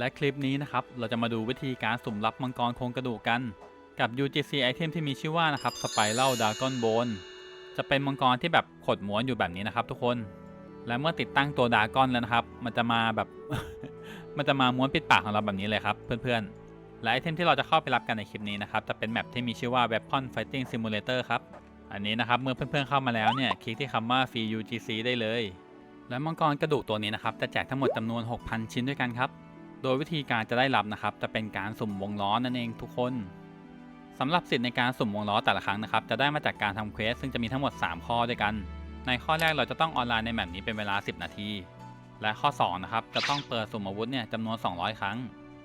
และคลิปนี้นะครับ เราจะมาดูวิธีการสุ่มรับมังกรโครงกระดูกกัน กับ UGC ไอเทมที่มีชื่อว่านะครับ Spiral Dragon Bone จะเป็นมังกรที่แบบขดม้วนอยู่แบบนี้นะครับ ทุกคน และเมื่อติดตั้งตัวดากอนแล้วนะครับ มันจะมาแบบ มันจะมาม้วนปิดปากของเราแบบนี้เลยครับ เพื่อนๆ และไอเทมที่เราจะเข้าไปรับกันในคลิปนี้นะครับ จะเป็นแมปที่มีชื่อว่า Weapon Fighting Simulator ครับ อันนี้นะครับ เมื่อเพื่อนๆเข้ามาแล้วเนี่ย คลิกที่คำว่า Free UGC ได้เลย และมังกรกระดูกตัวนี้นะครับ จะแจกทั้งหมดจำนวน 6,000 ชิ้นด้วยกันครับ โดยวิธีการจะได้รับนะครับ จะเป็นการสุ่มวงล้อนั่นเองทุกคนสำหรับสิทธิ์ในการสุ่มวงล้อแต่ละครั้งนะครับ จะได้มาจากการทำเควสซึ่งจะมีทั้งหมด 3 ข้อด้วยกัน ในข้อแรกเราจะต้องออนไลน์ในแมปนี้เป็นเวลา 10 นาที และข้อ2นะครับจะต้องเปิดสุ่มอาวุธเนี่ยจำนวน 200 ครั้ง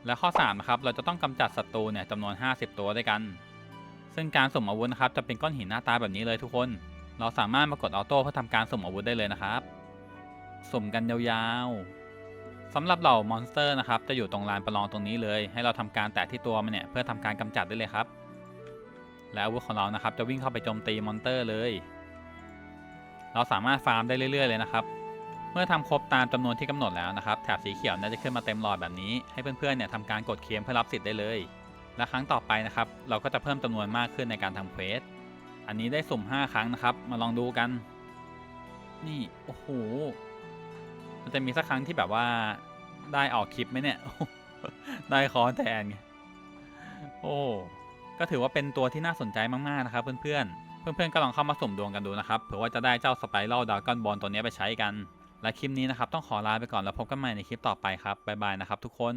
และข้อ3นะครับเราจะต้องกำจัดศัตรูเนี่ยจำนวน 50 ตัวด้วยกัน ซึ่งการสุ่มอาวุธนะครับจะเป็นก้อนหินหน้าตาแบบนี้เลยทุกคน เราสามารถมากดออโต้เพื่อทำการสุ่มอาวุธได้เลยนะครับ สุ่มกันยาวๆ สำหรับเหล่ามอนสเตอร์นะครับจะอยู่ตรงลานประลองตรงนี้เลย ให้เราทำการแตะที่ตัวมันเนี่ยเพื่อทำการกำจัดได้เลยครับ และอาวุธของเรานะครับจะวิ่งเข้าไปโจมตีมอนสเตอร์เลย เราสามารถฟาร์มได้เรื่อยๆเลยนะครับ เมื่อทำครบตามจำนวนที่กำหนดแล้วนะครับแถบสีเขียวน่าจะขึ้นมาเต็มหลอดแบบนี้ให้เพื่อนๆเนี่ยทำการกดเคลมเพื่อรับสิทธิ์ได้เลย และครั้งต่อไปนะครับเราก็จะเพิ่มจำนวนมากขึ้นในการทำเควสอันนี้ได้สุ่ม 5 ครั้งนะครับ มาลองดูกัน นี่โอ้โห มันจะมีสักครั้งที่แบบว่าได้ออกคลิปไหมเนี่ย ได้คอนแทนไงโอ้ก็ถือว่าเป็นตัวที่น่าสนใจมาก ๆ นะครับ เพื่อนๆ เพื่อนๆ ก็ลองเข้ามาสุ่มดวงกันดูนะครับเผื่อว่าจะได้เจ้าสไปรัลดากอนบอลตัวนี้ไปใช้กัน และคลิปนี้นะครับ ต้องขอลาไปก่อนแล้วพบกันใหม่ในคลิปต่อไปครับบ๊ายบายนะครับทุกคน